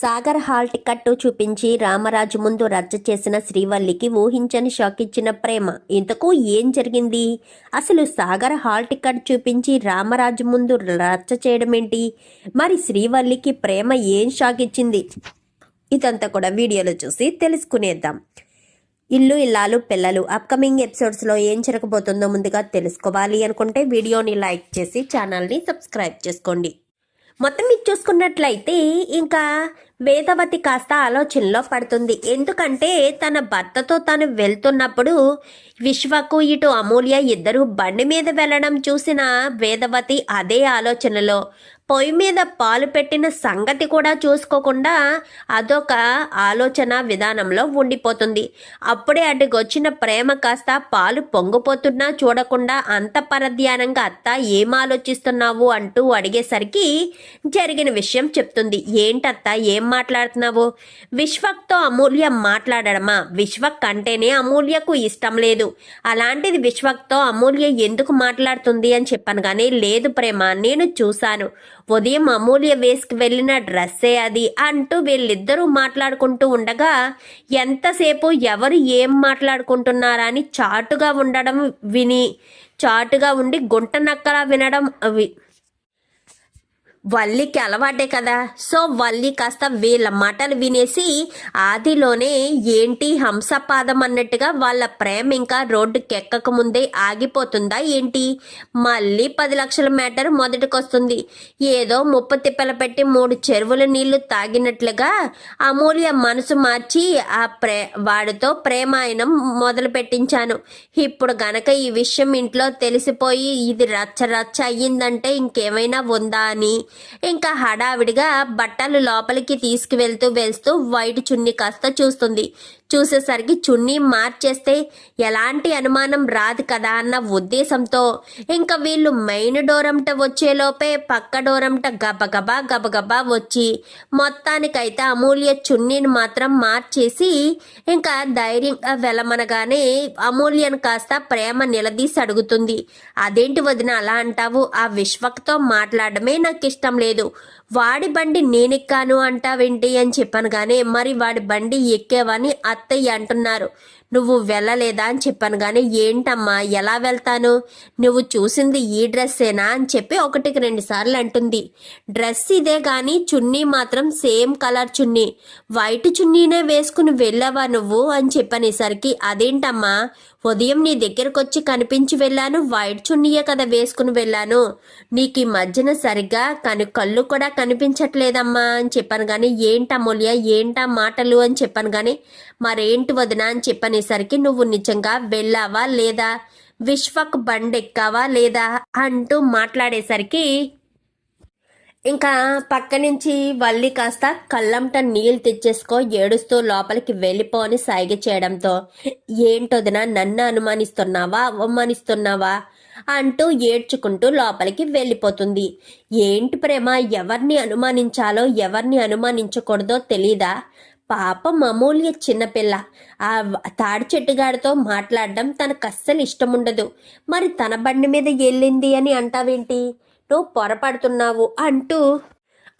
Sagar hall ticket చూపించి రామరాజు ముందు రచ్చ చేసిన శ్రీవల్లికి ఊహించని షాక్ ఇచ్చిన ప్రేమ. ఇంతకు ఏం జరిగింది? అసలు సాగర్ హాల్ టికెట్ చూపించి రామరాజు ముందు రచ్చ చేయడం ఏంటి మరి శ్రీవల్లికి ప్రేమ ఏం షాక్ ఇచ్చింది? ఇదంతా కూడా వీడియోలో చూసి తెలుసుకునేద్దాం. ఇల్లు ఇల్లాలు పిల్లలు అప్కమింగ్ ఎపిసోడ్స్లో ఏం జరగబోతుందో ముందుగా తెలుసుకోవాలి అనుకుంటే వీడియోని లైక్ చేసి ఛానల్ని సబ్స్క్రైబ్ చేసుకోండి. మొత్తం ఇది చూసుకున్నట్లయితే ఇంకా వేదవతి కాస్త ఆలోచనలో పడుతుంది. ఎందుకంటే తన భర్తతో తను వెళ్తున్నప్పుడు విశ్వకు ఇటు అమూల్య ఇద్దరు బండి మీద వెళ్ళడం చూసిన వేదవతి అదే ఆలోచనలో పొయ్యి మీద పాలు పెట్టిన సంగతి కూడా చూసుకోకుండా అదొక ఆలోచన విధానంలో ఉండిపోతుంది. అప్పుడే అడ్డుకొచ్చిన ప్రేమ కాస్త పాలు పొంగిపోతున్నా చూడకుండా అంత పరధ్యానంగా అత్త ఏం ఆలోచిస్తున్నావు? అంటూ అడిగేసరికి జరిగిన విషయం చెప్తుంది. ఏంటత్త ఏం మాట్లాడుతున్నావు? విశ్వక్తో అమూల్య మాట్లాడడమా? విశ్వక్ అంటేనే అమూల్యకు ఇష్టం లేదు. అలాంటిది విశ్వక్తో అమూల్య ఎందుకు మాట్లాడుతుంది అని చెప్పాను కానీ లేదు ప్రేమ నేను చూశాను. ఉదయం అమూల్య వేసుకు వెళ్ళిన డ్రెస్సే అది అంటూ వీళ్ళిద్దరూ మాట్లాడుకుంటూ ఉండగా ఎంతసేపు ఎవరు ఏం మాట్లాడుకుంటున్నారా? అని చాటుగా ఉండడం విని చాటుగా ఉండి గుంట నక్కలా వినడం అవి వల్లికి అలవాటే కదా. సో వల్లి కాస్త వీళ్ళ మాటలు వినేసి ఆదిలోనే ఏంటి హంసపాదం అన్నట్టుగా వాళ్ళ ప్రేమ ఇంకా రోడ్డుకి ఎక్కక ముందే ఆగిపోతుందా ఏంటి? మళ్ళీ పది లక్షల మ్యాటర్ మొదటికొస్తుంది. ఏదో ముప్ప తిప్పల పెట్టి మూడు చెరువుల నీళ్ళు తాగినట్లుగా అమూల్య మనసు మార్చి ఆ ప్రే వాడితో ప్రేమాయణం మొదలు పెట్టించాను ఇప్పుడు గనక ఈ విషయం ఇంట్లో తెలిసిపోయి ఇది రచ్చ రచ్చ అయ్యిందంటే ఇంకేమైనా ఉందా అని ఇంకా హడావిడిగా బట్టలు లోపలికి తీసుకువెళ్తూ వెళ్తూ వైట్ చున్ని కాస్త చూస్తుంది. చూసేసరికి చున్నీ మార్చేస్తే ఎలాంటి అనుమానం రాదు కదా అన్న ఉద్దేశంతో ఇంకా వీళ్ళు మెయిన్ డోరంట వచ్చేలోపే పక్క డోరంట గబగబా గబగబా వచ్చి మొత్తానికైతే అమూల్య చున్నీని మాత్రం మార్చేసి ఇంకా ధైర్యంగా వెళ్ళమనగానే అమూల్యను కాస్త ప్రేమ నిలదీసి అడుగుతుంది. అదేంటి వదిన అలా అంటావు? ఆ విశ్వక్తో మాట్లాడమే నాకు ఇష్టం లేదు. వాడి బండి నేనెక్కాను అంటావేంటి అని చెప్పాను కానీ మరి వాడి బండి ఎక్కేవని అత్తయ్య అంటున్నారు. నువ్వు వెళ్ళలేదా అని చెప్పాను. కానీ ఏంటమ్మా ఎలా వెళ్తాను? నువ్వు చూసింది ఈ డ్రెస్సేనా అని చెప్పి ఒకటికి రెండు సార్లు అంటుంది. డ్రెస్ ఇదే కానీ చున్నీ మాత్రం సేమ్ కలర్ చున్నీ. వైట్ చున్నీనే వేసుకుని వెళ్ళావా నువ్వు అని చెప్పనేసరికి అదేంటమ్మా ఉదయం నీ దగ్గరకు వచ్చి కనిపించి వెళ్ళాను వైట్ చున్నీయే కదా వేసుకుని వెళ్ళాను. నీకు ఈ మధ్యన సరిగ్గా కను కళ్ళు కూడా కనిపించట్లేదమ్మా అని చెప్పాను. కానీ ఏంటమూల్య ఏంటా మాటలు అని చెప్పాను. కానీ మరేంటి వదినా అని చెప్పనేసరికి నువ్వు నిజంగా వెళ్ళావా లేదా? విశ్వక్ బండెక్కావా లేదా? అంటూ మాట్లాడేసరికి ఇంకా పక్క నుంచి వల్లి కాస్త కళ్ళంట నీళ్ళు తెచ్చేసుకో ఏడుస్తూ లోపలికి వెళ్ళిపో అని సైగ చేయడంతో. ఏంటొదినా నన్ను అనుమానిస్తున్నావా? అవమానిస్తున్నావా? అంటూ ఏడ్చుకుంటూ లోపలికి వెళ్ళిపోతుంది. ఏంటి ప్రేమ? ఎవరిని అనుమానించాలో ఎవరిని అనుమానించకూడదో తెలీదా? పాపం అమూల్య చిన్నపిల్ల ఆ తాడి చెట్టుగాడితో మాట్లాడడం తనకు అస్సలు ఇష్టం ఉండదు మరి తన బండి మీద వెళ్ళింది అని అంటావేంటి? నువ్వు పొరపడుతున్నావు అంటూ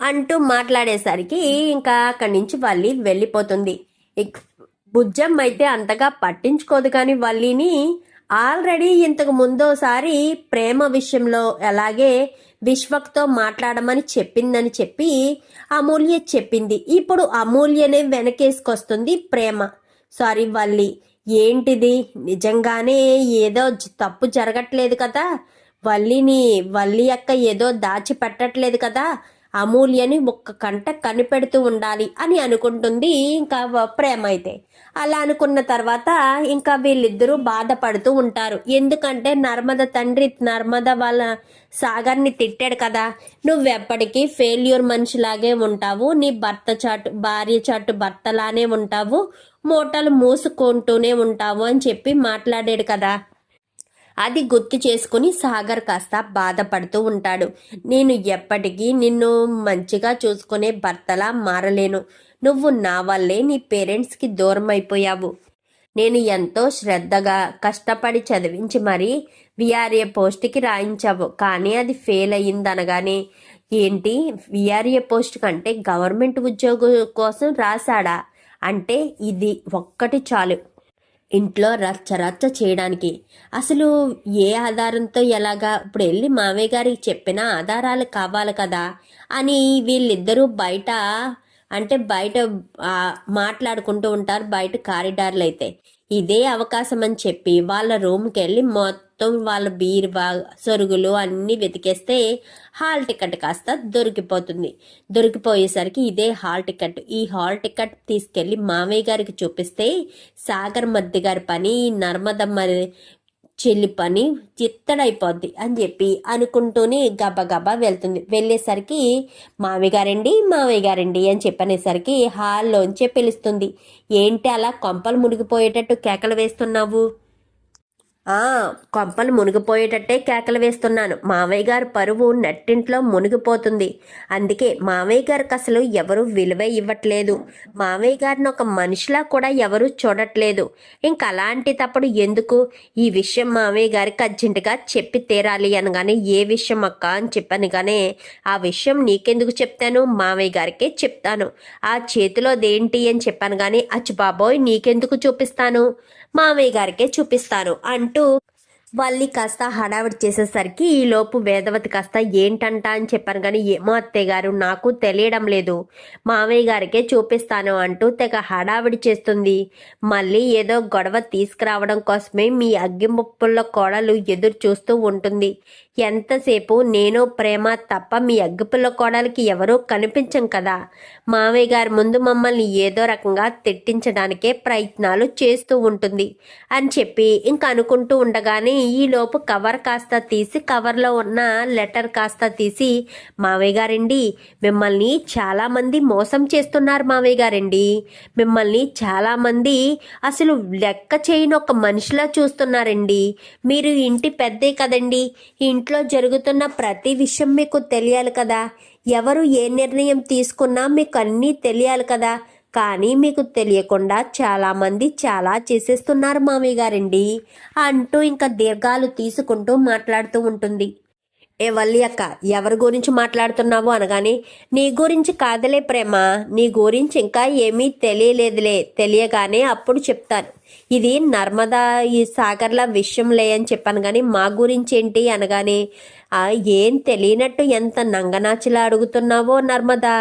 అంటూ మాట్లాడేసరికి ఇంకా అక్కడి నుంచి వల్లి వెళ్ళిపోతుంది. బుజ్జమ్మ అయితే అంతగా పట్టించుకోదు కానీ వల్లిని ఆల్రెడీ ఇంతకు ముందోసారి ప్రేమ విషయంలో అలాగే విశ్వక్తో మాట్లాడమని చెప్పిందని చెప్పి అమూల్య చెప్పింది. ఇప్పుడు అమూల్యనే వెనకేసుకొస్తుంది ప్రేమ. సారీ వల్లి ఏంటిది? నిజంగానే ఏదో తప్పు జరగట్లేదు కదా? వల్లిని వల్లి అక్క ఏదో దాచి పెట్టట్లేదు కదా? అమూల్యని ఒక్క కంట కనిపెడుతూ ఉండాలి అని అనుకుంటుంది ఇంకా ప్రేమ అయితే. అలా అనుకున్న తర్వాత ఇంకా వీళ్ళిద్దరూ బాధపడుతూ ఉంటారు. ఎందుకంటే నర్మద తండ్రి నర్మద వాళ్ళ సాగర్ని తిట్టాడు కదా. నువ్వెప్పటికీ ఫెయిల్యూర్ మనిషిలాగే ఉంటావు. నీ భర్త చాటు భార్య చాటు భర్తలానే ఉంటావు. మూటలు మూసుకుంటూనే ఉంటావు అని చెప్పి మాట్లాడాడు కదా. అది గుర్తు చేసుకుని సాగర్ కాస్త బాధపడుతూ ఉంటాడు. నేను ఎప్పటికీ నిన్ను మంచిగా చూసుకునే భర్తలా మారలేను. నువ్వు నా వల్లే నీ పేరెంట్స్కి దూరం అయిపోయావు నేను ఎంతో శ్రద్ధగా కష్టపడి చదివించి మరీ విఆర్ఏ పోస్ట్కి రాయించావు. కానీ అది ఫెయిల్ అయ్యిందనగానే ఏంటి? విఆర్ఏ పోస్ట్ కంటే గవర్నమెంట్ ఉద్యోగం కోసం రాశాడా? అంటే ఇది ఒక్కటి చాలు. ఇంట్లో రచ్చ రచ్చ చేయడానికి. అసలు ఏ ఆధారంతో ఎలాగా ఇప్పుడు వెళ్ళి మామయ్య గారికి చెప్పిన ఆధారాలు కావాలి కదా అని వీళ్ళిద్దరూ బయట అంటే బయట మాట్లాడుకుంటూ ఉంటారు బయట కారిడార్లు అయితే. ఇదే అవకాశం అని చెప్పి వాళ్ళ రూమ్కి వెళ్ళి మొత్తం వాళ్ళ బీరువా సొరుగులు అన్నీ వెతికేస్తే హాల్ టికెట్ కాస్త దొరికిపోతుంది. దొరికిపోయేసరికి ఇదే హాల్ టికెట్. ఈ హాల్ టికెట్ తీసుకెళ్ళి మామయ్య గారికి చూపిస్తే సాగర్ మద్ది గారి పని నర్మదమ్మ చెల్లి పని చిత్తడైపోద్ది అని చెప్పి అనుకుంటూనే గబగబా వెళ్తుంది. వెళ్ళేసరికి మామయ్య గారండి మామయ్య గారండి అని చెప్పనేసరికి హాల్లోంచే పిలుస్తుంది. ఏంటి అలా కొంపలు మునిగిపోయేటట్టు కేకలు వేస్తున్నావు? ఆ కొంపలు మునిగిపోయేటట్టే కేకలు వేస్తున్నాను. మావయ్య గారి పరువు నెట్టింట్లో మునిగిపోతుంది. అందుకే మావయ్య గారికి అసలు ఎవరు విలువ ఇవ్వట్లేదు. మావయ్య గారిని ఒక మనిషిలా కూడా ఎవరు చూడట్లేదు. ఇంక అలాంటి తప్పుడు ఎందుకు? ఈ విషయం మావయ్య గారికి అర్జెంటుగా చెప్పి తీరాలి అనగానే ఏ విషయం అక్క అని చెప్పాను కానీ ఆ విషయం నీకెందుకు చెప్తాను? మావయ్య గారికే చెప్తాను. ఆ చేతిలోదేంటి అని చెప్పాను కానీ అచ్చు బాబోయ్ నీకెందుకు చూపిస్తాను? మామయ్య గారికే చూపిస్తాను అంటూ వాళ్ళని కాస్త హడావిడి చేసేసరికి ఈ లోపు వేదవతి కాస్త ఏంటంట అని చెప్పాను కానీ ఏమో అత్తయ్య గారు నాకు తెలియడం లేదు. మామయ్య గారికే చూపిస్తాను అంటూ తెగ హడావిడి చేస్తుంది. మళ్ళీ ఏదో గొడవ తీసుకురావడం కోసమే మీ అగ్గిముప్పుల్లో కోడలు ఎదురు చూస్తూ ఉంటుంది. ఎంతసేపు నేను ప్రేమ తప్ప మీ అగ్గిపుల్ల కోడలికి ఎవరూ కనిపించం కదా? మామయ్య గారి ముందు మమ్మల్ని ఏదో రకంగా తిట్టించడానికే ప్రయత్నాలు చేస్తూ ఉంటుంది అని చెప్పి ఇంక అనుకుంటూ ఉండగానే ఈలోపు కవర్ కాస్త తీసి కవర్లో ఉన్న లెటర్ కాస్త తీసి మావయ్య గారండి మిమ్మల్ని చాలామంది మోసం చేస్తున్నారు మావయ్య గారండి. మిమ్మల్ని చాలామంది అసలు లెక్క చేయని ఒక మనిషిలా చూస్తున్నారండి. మీరు ఇంటి పెద్దే కదండి. ఇంట్లో జరుగుతున్న ప్రతి విషయం మీకు తెలియాలి కదా. ఎవరు ఏ నిర్ణయం తీసుకున్నా మీకు అన్నీ తెలియాలి కదా. కానీ మీకు తెలియకుండా చాలామంది చాలా చేసేస్తున్నారు మామయ్య గారండి అంటూ ఇంకా దీర్ఘాలు తీసుకుంటూ మాట్లాడుతూ ఉంటుంది. ఏ వల్లి అక్క ఎవరి గురించి మాట్లాడుతున్నావు అనగానే నీ గురించి కాదలే ప్రేమ నీ గురించి ఇంకా ఏమీ తెలియలేదులే తెలియగానే అప్పుడు చెప్తాను. ఇది నర్మదా ఈ సాగర్ల విషయంలే అని చెప్పాను కానీ మా గురించి ఏంటి అనగానే ఏం తెలియనట్టు ఎంత నంగనాచిలా అడుగుతున్నావో నర్మదా?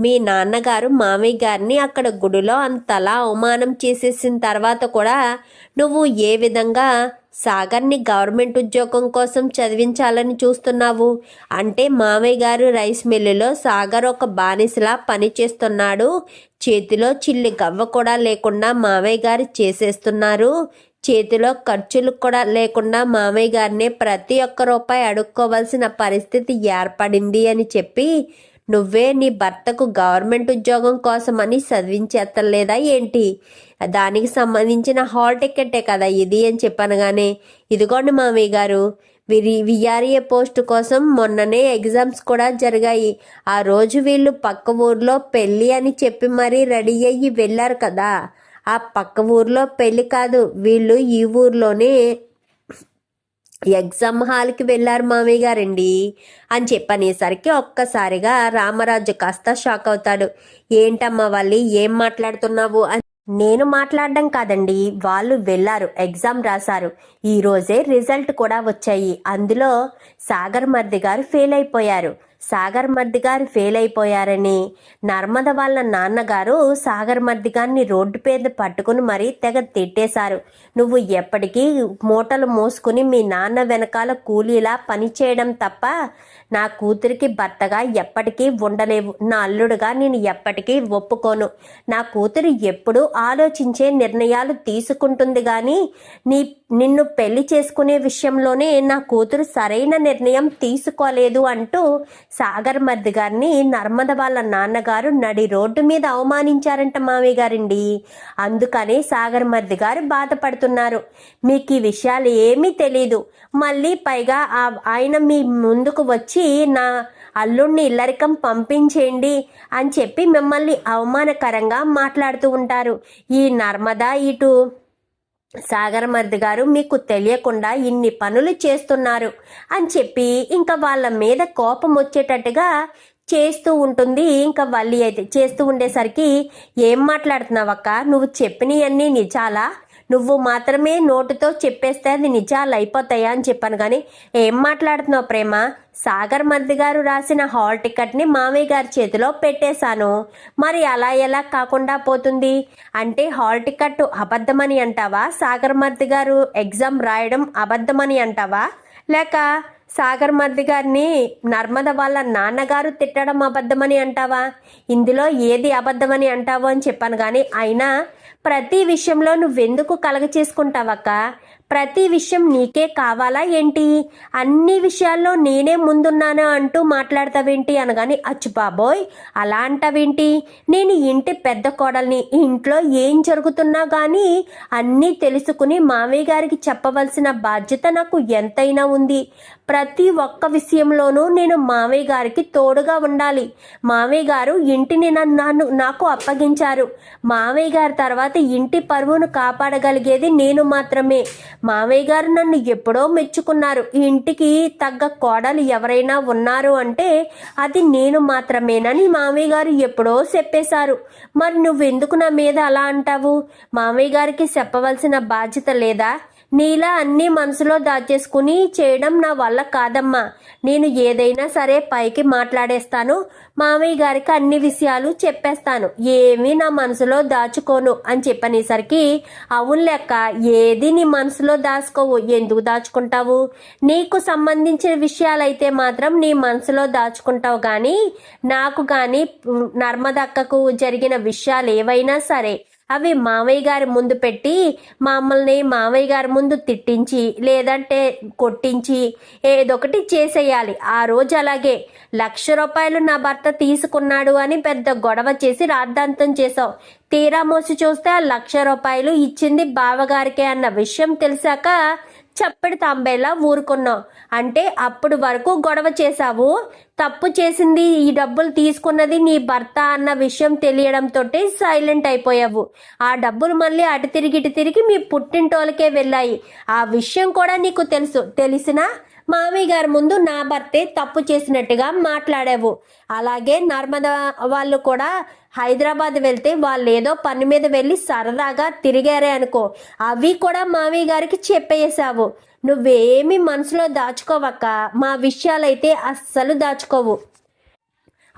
మీ నాన్నగారు మామయ్య గారిని అక్కడ గుడిలో అంతలా అవమానం చేసేసిన తర్వాత కూడా నువ్వు ఏ విధంగా సాగర్ని గవర్నమెంట్ ఉద్యోగం కోసం చదివించాలని చూస్తున్నావు. అంటే మామయ్య గారు రైస్ మిల్లులో సాగర్ ఒక బానిసలా పనిచేస్తున్నాడు. చేతిలో చిల్లి గవ్వ కూడా లేకుండా మామయ్య గారు చేసేస్తున్నారు. చేతిలో ఖర్చులు కూడా లేకుండా మామయ్య గారినే ప్రతి ఒక్క రూపాయి అడుక్కోవాల్సిన పరిస్థితి ఏర్పడింది అని చెప్పి నువ్వే నీ భర్తకు గవర్నమెంట్ ఉద్యోగం కోసమని చదివించేత్తలేదా ఏంటి? దానికి సంబంధించిన హాల్ టికెట్టే కదా ఇది అని చెప్పనగానే ఇదిగోండి మామయ్య గారు వీరి విఆర్ఏ పోస్ట్ కోసం మొన్ననే ఎగ్జామ్స్ కూడా జరిగాయి. ఆ రోజు వీళ్ళు పక్క ఊర్లో పెళ్ళి అని చెప్పి మరీ రెడీ అయ్యి వెళ్ళారు కదా. ఆ పక్క ఊర్లో పెళ్ళి కాదు వీళ్ళు ఈ ఊర్లోనే ఎగ్జామ్ హాల్కి వెళ్ళారు మామయ్య గారండి అని చెప్పనేసరికి ఒక్కసారిగా రామరాజు కాస్త షాక్ అవుతాడు. ఏంటమ్మా వాళ్ళు ఏం మాట్లాడుతున్నావు అని నేను మాట్లాడడం కాదండి. వాళ్ళు వెళ్ళారు ఎగ్జామ్ రాశారు. ఈరోజే రిజల్ట్ కూడా వచ్చాయి. అందులో సాగర్ మర్ది గారు ఫెయిల్ అయిపోయారు. సాగర్ మర్ది గారు ఫెయిల్ అయిపోయారని నర్మద వాళ్ళ నాన్నగారు సాగర్ మర్ది గారిని రోడ్డు మీద పట్టుకుని మరీ తెగ తిట్టేశారు. నువ్వు ఎప్పటికీ మూటలు మోసుకుని మీ నాన్న వెనకాల కూలీలా పనిచేయడం తప్ప నా కూతురికి భర్తగా ఎప్పటికీ ఉండలేవు. నా అల్లుడుగా నేను ఎప్పటికీ ఒప్పుకోను. నా కూతురు ఎప్పుడూ ఆలోచించే నిర్ణయాలు తీసుకుంటుంది కానీ నీ నిన్ను పెళ్ళి చేసుకునే విషయంలోనే నా కూతురు సరైన నిర్ణయం తీసుకోలేదు అంటూ సాగర్ మర్ది గారిని నర్మద వాళ్ళ నాన్నగారు నడి రోడ్డు మీద అవమానించారంట మామయ్య గారండి. అందుకనే సాగర్ మర్ది గారు బాధపడుతున్నారు. మీకు ఈ విషయాలు ఏమీ తెలీదు. మళ్ళీ పైగా ఆ- ఆయన మీ ముందుకు వచ్చి నా అల్లుడిని ఇల్లరికం పంపించేయండి అని చెప్పి మిమ్మల్ని అవమానకరంగా మాట్లాడుతూ ఉంటారు. ఈ నర్మదా ఇటు సాగరమర్ది గారు మీకు తెలియకుండా ఇన్ని పనులు చేస్తున్నారు అని చెప్పి ఇంకా వాళ్ళ మీద కోపం వచ్చేటట్టుగా చేస్తూ ఉంటుంది. ఇంకా వల్లి అయితే చేస్తూ ఉండేసరికి ఏం మాట్లాడుతున్నావక్క? నువ్వు చెప్పినవన్నీ నిజాలా? నువ్వు మాత్రమే నోటుతో చెప్పేస్తే అది నిజాలు అయిపోతాయా అని చెప్పాను కానీ ఏం మాట్లాడుతున్నావు ప్రేమ? సాగర్ మరిది గారు రాసిన హాల్ టికెట్ని మామయ్య గారి చేతిలో పెట్టేశాను. మరి అలా ఎలా కాకుండా పోతుంది? అంటే హాల్ టికెట్ అబద్ధమని అంటావా? సాగర్ మరిది గారు ఎగ్జామ్ రాయడం అబద్ధమని అంటావా? లేక సాగర్ మరిది గారిని నర్మద వాళ్ళ నాన్నగారు తిట్టడం అబద్ధమని అంటావా? ఇందులో ఏది అబద్ధమని అంటావో అని చెప్పాను కానీ అయినా ప్రతి విషయంలో నువ్వెందుకు కలగ చేసుకుంటావక్క ప్రతి విషయం నీకే కావాలా ఏంటి? అన్ని విషయాల్లో నేనే ముందున్నాను అంటూ మాట్లాడతావేంటి అనగాని అచ్చు బాబోయ్ అలా అంటావేంటి నేను ఇంటి పెద్ద కోడల్ని ఇంట్లో ఏం జరుగుతున్నా కానీ అన్నీ తెలుసుకుని మామయ్య గారికి చెప్పవలసిన బాధ్యత నాకు ఎంతైనా ఉంది. ప్రతి ఒక్క విషయంలోనూ నేను మామయ్య గారికి తోడుగా ఉండాలి. మామయ్య గారు ఇంటిని నన్ను నాకు అప్పగించారు. మావయ్య గారి తర్వాత ఇంటి పరువును కాపాడగలిగేది నేను మాత్రమే. మామయ్య గారు నన్ను ఎప్పుడో మెచ్చుకున్నారు. ఈ ఇంటికి తగ్గ కోడలు ఎవరైనా ఉన్నారు అంటే అది నేను మాత్రమేనని మామయ్య గారు ఎప్పుడో చెప్పేశారు. మరి నువ్వెందుకు నా మీద అలా అంటావు? మామయ్య గారికి చెప్పవలసిన బాధ్యత లేదా? నీలా అన్నీ మనసులో దాచేసుకుని చేయడం నా వల్ల కాదమ్మా. నేను ఏదైనా సరే పైకి మాట్లాడేస్తాను. మామయ్య గారికి అన్ని విషయాలు చెప్పేస్తాను. ఏమీ నా మనసులో దాచుకోను అని చెప్పనేసరికి అవును లెక్క ఏది నీ మనసులో దాచుకోవు? ఎందుకు దాచుకుంటావు? నీకు సంబంధించిన విషయాలైతే మాత్రం నీ మనసులో దాచుకుంటావు కానీ నాకు కానీ నర్మదక్కకు జరిగిన విషయాలు ఏవైనా సరే అవి మామయ్య గారి ముందు పెట్టి మమ్మల్ని మామయ్య గారి ముందు తిట్టించి లేదంటే కొట్టించి ఏదొకటి చేసేయాలి. ఆ రోజు అలాగే లక్ష రూపాయలు నా భర్త తీసుకున్నాడు అని పెద్ద గొడవ చేసి రాద్ధాంతం చేశాం. తీరా మోసి చూస్తే ఆ లక్ష రూపాయలు ఇచ్చింది బావగారికే అన్న విషయం తెలిసాక చప్పటి తాంబేలా ఊరుకున్నావు అంటే అప్పుడు వరకు గొడవ చేశావు? తప్పు చేసింది ఈ డబ్బులు తీసుకున్నది నీ భర్త అన్న విషయం తెలియడంతో సైలెంట్ అయిపోయావు. ఆ డబ్బులు మళ్ళీ అటు తిరిగి ఇటు తిరిగి మీ పుట్టింటోళ్ళకే వెళ్ళాయి. ఆ విషయం కూడా నీకు తెలుసు. తెలిసినా మామయ్య గారి ముందు నా భర్తే తప్పు చేసినట్టుగా మాట్లాడావు. అలాగే నర్మదా వాళ్ళు కూడా హైదరాబాద్ వెళ్తే వాళ్ళు ఏదో పని మీద వెళ్ళి సరదాగా తిరిగారే అనుకో. అవి కూడా మామయ్య గారికి చెప్పేసావు. నువ్వేమి మనసులో దాచుకోవక్క. మా విషయాలైతే అస్సలు దాచుకోవు.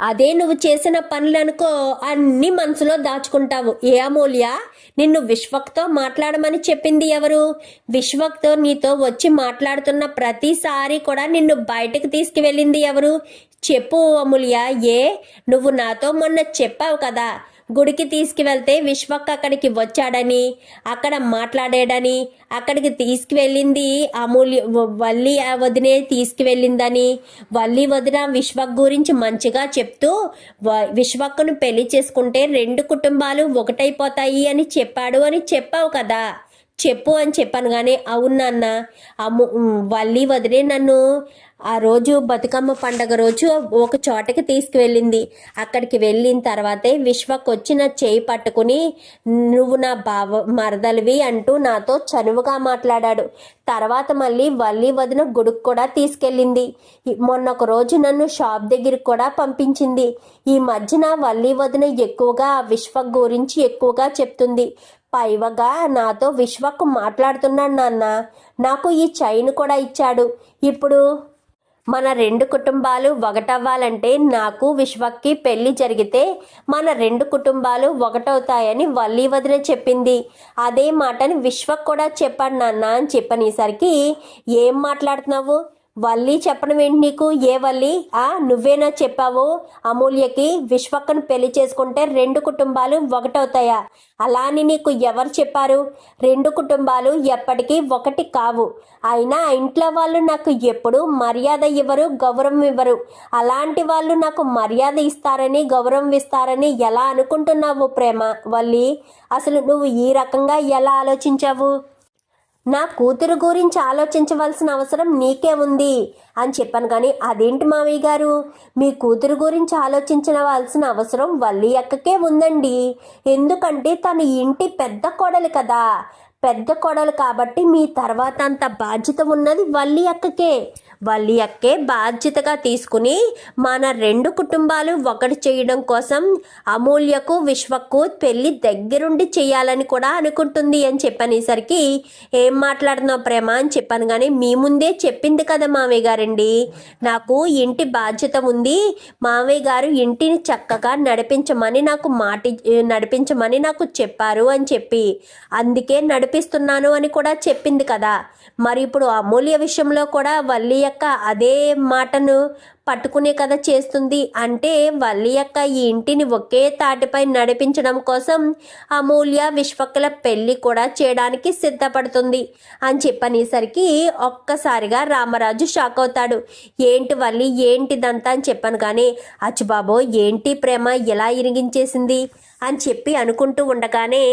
అదే నువ్వు చేసిన పనులనుకో అన్ని మనసులో దాచుకుంటావు. ఏ అమూల్య? నిన్ను విశ్వక్తో మాట్లాడమని చెప్పింది ఎవరు? విశ్వక్తో నీతో వచ్చి మాట్లాడుతున్న ప్రతిసారి కూడా నిన్ను బయటకు తీసుకువెళ్ళింది ఎవరు? చెప్పు అమూల్య ఏ? నువ్వు నాతో మొన్న చెప్పావు కదా. గుడికి తీసుకువెళ్తే విశ్వక్ అక్కడికి వచ్చాడని అక్కడ మాట్లాడాడని అక్కడికి తీసుకువెళ్ళింది అమూల్య వల్లి వదినే తీసుకువెళ్ళిందని. వల్లి వదిన విశ్వక్ గురించి మంచిగా చెప్తూ వ- విశ్వక్ను పెళ్ళి చేసుకుంటే రెండు కుటుంబాలు ఒకటైపోతాయి అని చెప్పాడు అని చెప్పావు కదా. చెప్పు అని చెప్పాను కానీ అవునన్న అమ్ము వల్లి వదిలే నన్ను ఆ రోజు బతుకమ్మ పండగ రోజు ఒక చోటకి తీసుకువెళ్ళింది. అక్కడికి వెళ్ళిన తర్వాతే విశ్వక్ నా చేయి పట్టుకుని నువ్వు నా బావ మరదలివి అంటూ నాతో చనువుగా మాట్లాడాడు. తర్వాత మళ్ళీ వల్లి వదిన గుడికి కూడా తీసుకెళ్ళింది. మొన్న ఒక రోజు నన్ను షాప్ దగ్గరికి కూడా పంపించింది. ఈ మధ్యన వల్లి వదిన ఎక్కువగా విశ్వ గురించి ఎక్కువగా చెప్తుంది. పైవగా నాతో విశ్వక్ మాట్లాడుతున్నాడు నాన్న. నాకు ఈ చైన్ కూడా ఇచ్చాడు. ఇప్పుడు మన రెండు కుటుంబాలు ఒకటవ్వాలంటే నాకు విశ్వక్కి పెళ్ళి జరిగితే మన రెండు కుటుంబాలు ఒకటవుతాయని వల్లి వదిన చెప్పింది. అదే మాటని విశ్వక్ కూడా చెప్పాడు నాన్న అని చెప్పనేసరికి ఏం మాట్లాడుతున్నావు? వల్లి చెప్పడం ఏంటి నీకు? ఏ వల్లి? ఆ నువ్వేనా చెప్పావు? అమూల్యకి విశ్వక్కను పెళ్ళి చేసుకుంటే రెండు కుటుంబాలు ఒకటవుతాయా? అలా అని నీకు ఎవరు చెప్పారు? రెండు కుటుంబాలు ఎప్పటికీ ఒకటి కావు. అయినా ఆ ఇంట్లో వాళ్ళు నాకు ఎప్పుడు మర్యాద ఇవ్వరు గౌరవం ఇవ్వరు. అలాంటి వాళ్ళు నాకు మర్యాద ఇస్తారని గౌరవం ఇస్తారని ఎలా అనుకుంటున్నావు ప్రేమ? వల్లి అసలు నువ్వు ఈ రకంగా ఎలా ఆలోచించావు? నా కూతురు గురించి ఆలోచించవలసిన అవసరం నీకే ఉంది అని చెప్పాను కానీ అదేంటి మావయ్య గారు? మీ కూతురు గురించి ఆలోచించవలసిన అవసరం వల్లి అక్కకే ఉందండి. ఎందుకంటే తను ఇంటి పెద్ద కోడలు కదా. పెద్ద కొడలు కాబట్టి మీ తర్వాత అంత బాధ్యత ఉన్నది వల్లి అక్కకే. వల్లి అక్కే బాధ్యతగా తీసుకుని మన రెండు కుటుంబాలు ఒకటి చేయడం కోసం అమూల్యకు విశ్వకు పెళ్ళి దగ్గరుండి చేయాలని కూడా అనుకుంటుంది అని చెప్పనేసరికి ఏం మాట్లాడుతున్నావు ప్రేమ అని చెప్పాను కానీ మీ ముందే చెప్పింది కదా మామయ్య గారండి. నాకు ఇంటి బాధ్యత ఉంది. మామయ్య గారు ఇంటిని చక్కగా నడిపించమని నాకు మాటి నడిపించమని నాకు చెప్పారు అని చెప్పి అందుకే నడిపిస్తున్నాను అని కూడా చెప్పింది కదా. మరి ఇప్పుడు అమూల్య విషయంలో కూడా వల్లి యొక్క అదే మాటను పట్టుకునే కథ చేస్తుంది. అంటే వల్లి యొక్క ఈ ఇంటిని ఒకే తాటిపై నడిపించడం కోసం అమూల్య విశ్వకుల పెళ్ళి కూడా చేయడానికి సిద్ధపడుతుంది అని చెప్పనేసరికి ఒక్కసారిగా రామరాజు షాక్ అవుతాడు. ఏంటి వల్లి ఏంటిదంతా అని చెప్పాను కానీ అచ్చుబాబో ఏంటి ప్రేమ ఎలా ఇరిగించేసింది? అని చెప్పి అనుకుంటూ ఉండగానే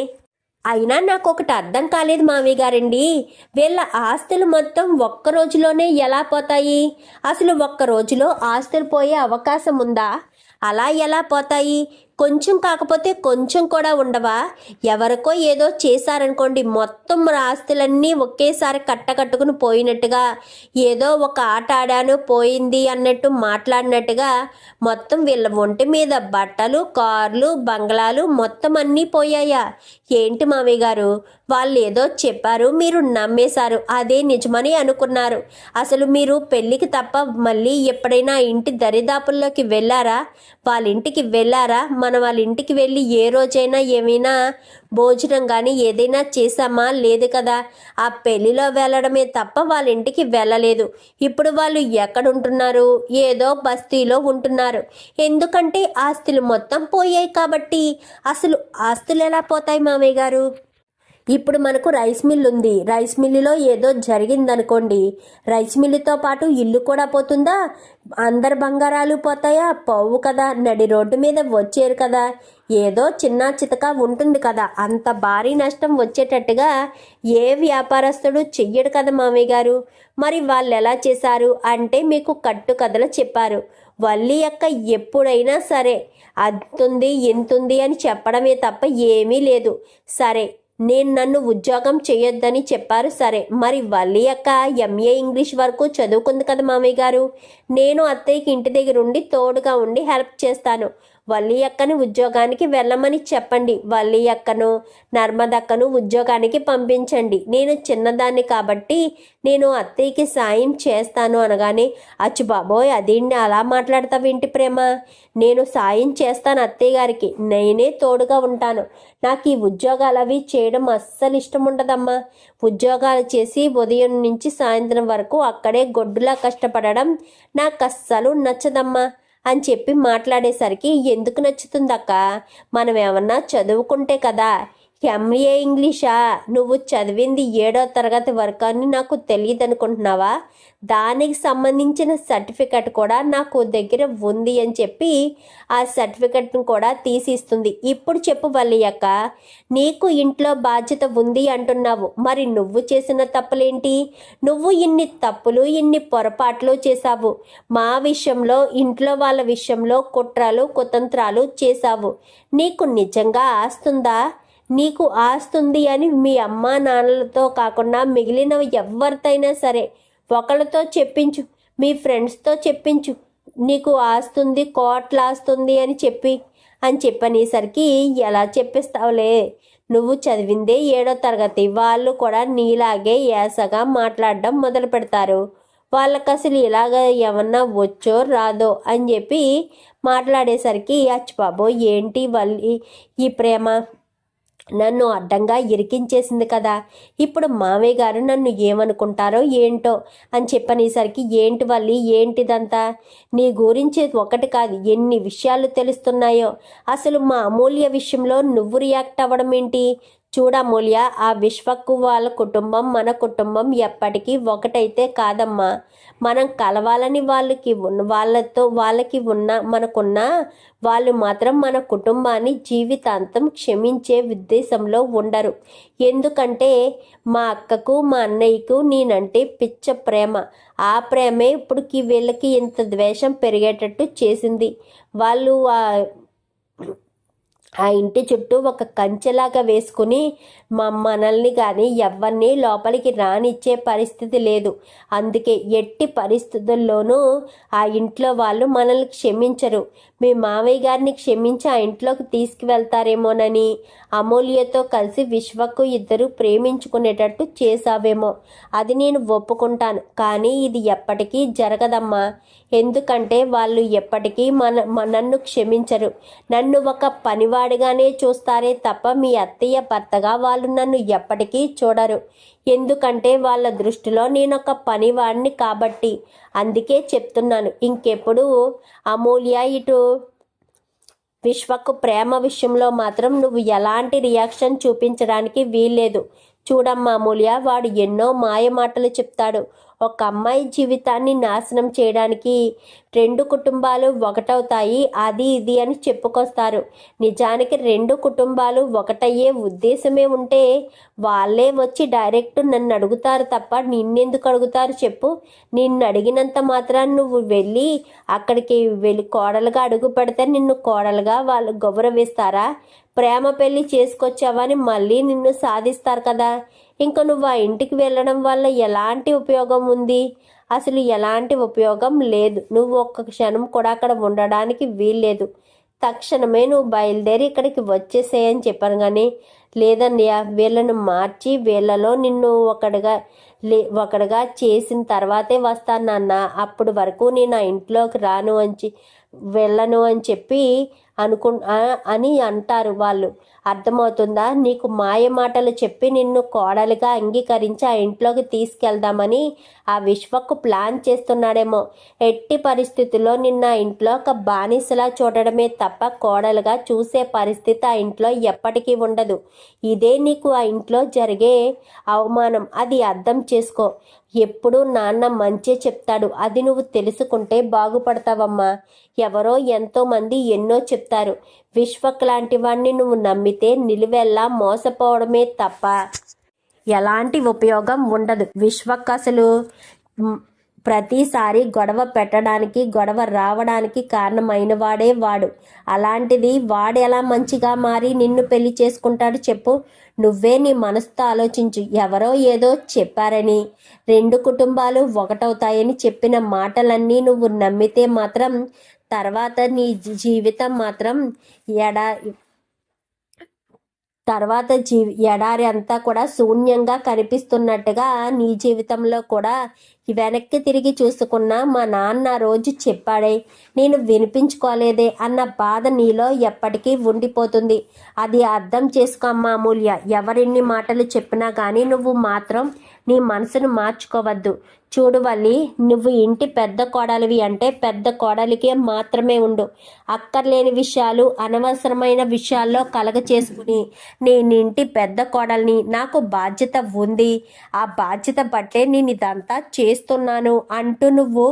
అయినా నాకు ఒకటి అర్థం కాలేదు మామయ్య గారండి. వీళ్ళ ఆస్తులు మొత్తం ఒక్క రోజులోనే ఎలా పోతాయి? అసలు ఒక్క రోజులో ఆస్తులు పోయే అవకాశం ఉందా? అలా ఎలా పోతాయి? కొంచెం కాకపోతే కొంచెం కూడా ఉండవా? ఎవరికో ఏదో చేశారనుకోండి మొత్తం మన ఆస్తులన్నీ ఒకేసారి కట్టకట్టుకుని పోయినట్టుగా ఏదో ఒక ఆట ఆడాను పోయింది అన్నట్టు మాట్లాడినట్టుగా మొత్తం వీళ్ళ ఒంటి మీద బట్టలు కార్లు బంగ్లాలు మొత్తం అన్నీ పోయాయా? ఏంటి మామయ్య గారు? వాళ్ళు ఏదో చెప్పారు మీరు నమ్మేశారు. అదే నిజమని అనుకున్నారు. అసలు మీరు పెళ్ళికి తప్ప మళ్ళీ ఎప్పుడైనా ఇంటి దరిదాపుల్లోకి వెళ్ళారా? వాళ్ళ ఇంటికి వెళ్ళారా? మన వాళ్ళ ఇంటికి వెళ్ళి ఏ రోజైనా ఏమైనా భోజనం కానీ ఏదైనా చేసామా లేదు కదా. ఆ పెళ్ళిలో వెళ్ళడమే తప్ప వాళ్ళ ఇంటికి వెళ్ళలేదు. ఇప్పుడు వాళ్ళు ఎక్కడ ఉంటున్నారు ఏదో బస్తీలో ఉంటున్నారు. ఎందుకంటే ఆస్తులు మొత్తం పోయాయి కాబట్టి. అసలు ఆస్తులు ఎలా పోతాయి మామయ్య గారు? ఇప్పుడు మనకు రైస్ మిల్ ఉంది. రైస్ మిల్లులో ఏదో జరిగిందనుకోండి. రైస్ మిల్లుతో పాటు ఇల్లు కూడా పోతుందా? అందరు బంగారాలు పోతాయా? పోవు కదా. నడి రోడ్డు మీద వచ్చేరు కదా. ఏదో చిన్న చితక ఉంటుంది కదా. అంత భారీ నష్టం వచ్చేటట్టుగా ఏ వ్యాపారస్తుడు చెయ్యడు కదా మామయ్య గారు. మరి వాళ్ళు ఎలా చేశారు? అంటే మీకు కట్టు కథలు చెప్పారు. వల్లి యొక్క ఎప్పుడైనా సరే అంతుంది ఎంతుంది అని చెప్పడమే తప్ప ఏమీ లేదు. సరే నేను నన్ను ఉద్యోగం చేయొద్దని చెప్పారు. సరే మరి వల్లి అక్క ఎంఏ ఇంగ్లీష్ వరకు చదువుకుంది కదా మామయ్య గారు. నేను అత్తయ్యకి ఇంటి దగ్గర ఉండి తోడుగా ఉండి హెల్ప్ చేస్తాను. వల్లి అక్కను ఉద్యోగానికి వెళ్ళమని చెప్పండి. వల్లి అక్కను నర్మదక్కను ఉద్యోగానికి పంపించండి. నేను చిన్నదాన్ని కాబట్టి నేను అత్తయ్యకి సాయం చేస్తాను అనగానే అచ్చు బాబోయ్ అదేంటి అలా మాట్లాడతావేంటి ప్రేమ? నేను సాయం చేస్తాను అత్తయ్య గారికి. నేనే తోడుగా ఉంటాను. నాకు ఈ ఉద్యోగాలు అవి చేయడం అస్సలు ఇష్టం ఉండదమ్మా. ఉద్యోగాలు చేసి ఉదయం నుంచి సాయంత్రం వరకు అక్కడే గొడ్డులా కష్టపడడం నాకు అస్సలు నచ్చదమ్మా. అని చెప్పి మాట్లాడేసరికి ఎందుకు నచ్చుతుందక్క? మనం ఏమన్నా చదువుకుంటే కదా ఎంఏ ఇంగ్లీషా నువ్వు చదివింది ఏడో తరగతి వరకు అని నాకు తెలియదు అనుకుంటున్నావా దానికి సంబంధించిన సర్టిఫికెట్ కూడా నాకు దగ్గర ఉంది అని చెప్పి ఆ సర్టిఫికెట్ను కూడా తీసిస్తుంది. ఇప్పుడు చెప్పు వల్లయ్యక్క నీకు ఇంట్లో బాధ్యత ఉంది అంటున్నావు. మరి నువ్వు చేసిన తప్పులేంటి? నువ్వు ఇన్ని తప్పులు ఇన్ని పొరపాట్లు చేశావు. మా విషయంలో ఇంట్లో వాళ్ళ విషయంలో కుట్రలు కుతంత్రాలు చేశావు. నీకు నిజంగా ఆస్తుందా? నీకు ఆస్తుంది అని మీ అమ్మా నాన్నలతో కాకుండా మిగిలిన ఎవరితైనా సరే ఒకళ్ళతో చెప్పించు మీ ఫ్రెండ్స్తో చెప్పించు. నీకు ఆస్తుంది కోట్ల ఆస్తుంది అని చెప్పి అని చెప్పనేసరికి ఎలా చెప్పిస్తావులే? నువ్వు చదివిందే ఏడో తరగతి. వాళ్ళు కూడా నీలాగే యాసగా మాట్లాడడం మొదలు పెడతారు. వాళ్ళకి అసలు ఇలాగ ఏమన్నా వచ్చో రాదో అని చెప్పి మాట్లాడేసరికి అచ్చిబాబో ఏంటి వల్లి ఈ ప్రేమ? నన్ను అడ్డంగా ఇరికించేసింది కదా. ఇప్పుడు మామయ్య గారు నన్ను ఏమనుకుంటారో ఏంటో అని చెప్పనేసరికి ఏంటి వల్లి ఏంటిదంతా? నీ గురించి ఒకటి కాదు ఎన్ని విషయాలు తెలుస్తున్నాయో. అసలు మా అమూల్య విషయంలో నువ్వు రియాక్ట్ అవ్వడం ఏంటి? చూడమూల్య ఆ విశ్వకు వాళ్ళ కుటుంబం మన కుటుంబం ఎప్పటికీ ఒకటైతే కాదమ్మా. మనం కలవాలని వాళ్ళకి వాళ్ళతో వాళ్ళకి ఉన్న మనకున్న వాళ్ళు మాత్రం మన కుటుంబాన్ని జీవితాంతం క్షమించే ఉద్దేశంలో ఉండరు. ఎందుకంటే మా అక్కకు మా అన్నయ్యకు నేనంటే పిచ్చ ప్రేమ. ఆ ప్రేమే ఇప్పుడుకి వీళ్ళకి ఇంత ద్వేషం పెరిగేటట్టు చేసింది. వాళ్ళు ఆ ఇంటి చుట్టూ ఒక కంచెలాగా వేసుకుని మనల్ని కానీ ఎవరిని లోపలికి రానిచ్చే పరిస్థితి లేదు. అందుకే ఎట్టి పరిస్థితుల్లోనూ ఆ ఇంట్లో వాళ్ళు మనల్ని క్షమించరు. మీ మావయ్య గారిని క్షమించి ఆ ఇంట్లోకి తీసుకువెళ్తారేమోనని అమూల్యతో కలిసి విశ్వకు ఇద్దరు ప్రేమించుకునేటట్టు చేశావేమో. అది నేను ఒప్పుకుంటాను. కానీ ఇది ఎప్పటికీ జరగదమ్మా. ఎందుకంటే వాళ్ళు ఎప్పటికీ మన నన్ను క్షమించరు. నన్ను ఒక పనివాడిగానే చూస్తారే తప్ప మీ అత్తయ్య భర్తగా వాళ్ళు నన్ను ఎప్పటికీ చూడరు. ఎందుకంటే వాళ్ళ దృష్టిలో నేను ఒక పనివాడిని కాబట్టి. అందుకే చెప్తున్నాను ఇంకెప్పుడు అమూల్య ఇటు విశ్వకు ప్రేమ విషయంలో మాత్రం నువ్వు ఎలాంటి రియాక్షన్ చూపించడానికి వీల్లేదు. చూడమ్మా అమూల్య వాడు ఎన్నో మాయ మాటలు చెప్తాడు. ఒక అమ్మాయి జీవితాన్ని నాశనం చేయడానికి రెండు కుటుంబాలు ఒకటవుతాయి. అది ఇది అని చెప్పుకొస్తారు. నిజానికి రెండు కుటుంబాలు ఒకటయ్యే ఉద్దేశమే ఉంటే వాళ్ళే వచ్చి డైరెక్ట్ నన్ను అడుగుతారు తప్ప నిన్నెందుకు అడుగుతారు చెప్పు. నిన్ను అడిగినంత మాత్రాన్ని నువ్వు వెళ్ళి అక్కడికి వెళ్ళి కోడలుగా అడుగు పెడితే నిన్ను కోడలుగా వాళ్ళు గౌరవిస్తారా? ప్రేమ పెళ్ళి చేసుకొచ్చావని మళ్ళీ నిన్ను సాధిస్తారు కదా. ఇంకా నువ్వు ఆ ఇంటికి వెళ్ళడం వల్ల ఎలాంటి ఉపయోగం ఉంది? అసలు ఎలాంటి ఉపయోగం లేదు. నువ్వు ఒక్క క్షణం కూడా అక్కడ ఉండడానికి వీల్లేదు. తక్షణమే నువ్వు బయలుదేరి ఇక్కడికి వచ్చేసేయని చెప్పాను కానీ లేదన్నయ్య వీళ్ళను మార్చి వీళ్ళలో నిన్ను ఒకడుగా లే ఒకడుగా చేసిన తర్వాతే వస్తాను నాన్న. అప్పుడు వరకు నేను ఆ ఇంట్లోకి రాను అని వెళ్ళను అని చెప్పి అనుకు అని అంటారు వాళ్ళు. అర్థమవుతుందా? నీకు మాయ మాటలు చెప్పి నిన్ను కోడలుగా అంగీకరించి ఆ ఇంట్లోకి తీసుకెళ్దామని ఆ విశ్వకు ప్లాన్ చేస్తున్నాడేమో. ఎట్టి పరిస్థితుల్లో నిన్న ఇంట్లో ఒక బానిసలా చూడడమే తప్ప కోడలుగా చూసే పరిస్థితి ఆ ఇంట్లో ఎప్పటికీ ఉండదు. ఇదే నీకు ఆ ఇంట్లో జరిగే అవమానం. అది అర్థం చేసుకో. ఎప్పుడు నాన్న మంచి చెప్తాడు. అది నువ్వు తెలుసుకుంటే బాగుపడతావమ్మా. ఎవరో ఎంతోమంది ఎన్నో చెప్తారు. విశ్వక్ లాంటి వాణ్ణి నువ్వు నమ్మితే నిలువెల్లా మోసపోవడమే తప్ప. ఎలాంటి ఉపయోగం ఉండదు. విశ్వక్ అసలు ప్రతిసారి గొడవ పెట్టడానికి గొడవ రావడానికి కారణమైన వాడే. వాడు అలాంటిది వాడు ఎలా మంచిగా మారి నిన్ను పెళ్ళి చేసుకుంటాడు చెప్పు. నువ్వే నీ మనసుతో ఆలోచించు. ఎవరో ఏదో చెప్పారని. రెండు కుటుంబాలు ఒకటవుతాయని చెప్పిన మాటలన్నీ నువ్వు నమ్మితే మాత్రం తర్వాత నీ జీవితం మాత్రం ఎడ తర్వాత జీ ఎడారి అంతా కూడా శూన్యంగా కనిపిస్తున్నట్టుగా నీ జీవితంలో కూడా వెనక్కి తిరిగి చూసుకున్న మా నాన్న రోజు చెప్పాడే నేను వినిపించుకోలేదే అన్న బాధ నీలో ఎప్పటికీ ఉండిపోతుంది. అది అర్థం చేసుకోమ్మా అమూల్య. ఎవరిన్ని మాటలు చెప్పినా కానీ నువ్వు మాత్రం నీ మనసును మార్చుకోవద్దు. చూడు వల్లి నువ్వు ఇంటి పెద్ద కోడలివి అంటే పెద్ద కోడలికే మాత్రమే ఉండు. అక్కర్లేని విషయాలు అనవసరమైన విషయాల్లో కలగ చేసుకుని నేను ఇంటి పెద్ద కోడల్ని నాకు బాధ్యత ఉంది. ఆ బాధ్యత బట్టే నేను ఇదంతా చేస్తున్నాను అంటూ నువ్వు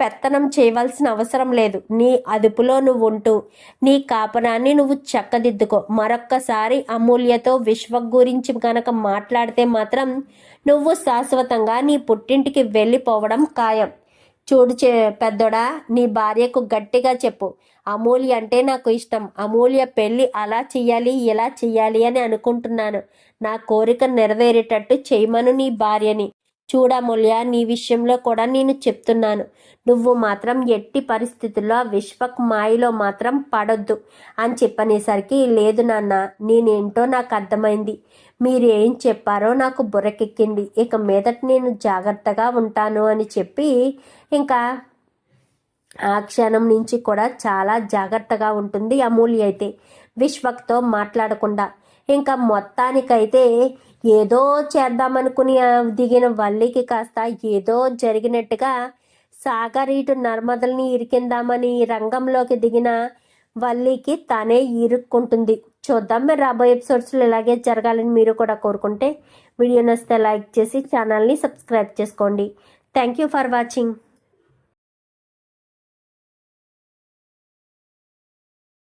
పెత్తనం చేయవలసిన అవసరం లేదు. నీ అదుపులో నువ్వు ఉంటూ నీ కాపనాన్ని నువ్వు చక్కదిద్దుకో. మరొక్కసారి అమూల్యతో విశ్వ గురించి కనుక మాట్లాడితే మాత్రం నువ్వు శాశ్వతంగా నీ పుట్టింటికి వెళ్ళిపోవడం ఖాయం. చూడు చే పెద్దోడా నీ భార్యకు గట్టిగా చెప్పు. అమూల్య అంటే నాకు ఇష్టం. అమూల్య పెళ్ళి అలా చెయ్యాలి ఇలా చెయ్యాలి అని అనుకుంటున్నాను. నా కోరిక నెరవేరేటట్టు చేయమను నీ భార్యని. చూడమూల్య నీ విషయంలో కూడా నేను చెప్తున్నాను. నువ్వు మాత్రం ఎట్టి పరిస్థితుల్లో విశ్వక్ మాయలో మాత్రం పడొద్దు అని చెప్పనేసరికి లేదు నాన్న నేనేంటో నాకు అర్థమైంది. మీరు ఏం చెప్పారో నాకు బుర్రకెక్కింది. ఇక మీదట నేను జాగ్రత్తగా ఉంటాను అని చెప్పి ఇంకా ఆ క్షణం నుంచి కూడా చాలా జాగ్రత్తగా ఉంటుంది అమూల్య అయితే విశ్వక్తో మాట్లాడకుండా. ఇంకా మొత్తానికైతే ఏదో చేద్దామనుకుని దిగిన వల్లికి కాస్త ఏదో జరిగినట్టుగా సాగర్ ఇటు నర్మదల్ని ఇరికిందామని రంగంలోకి దిగిన వల్లికి తనే ఇరుక్కుంటుంది. చూద్దాం మీరు రాబోయే ఎపిసోడ్స్లో ఇలాగే జరగాలని మీరు కూడా కోరుకుంటే వీడియో నచ్చితే లైక్ చేసి ఛానల్ని సబ్స్క్రైబ్ చేసుకోండి. Thank you for watching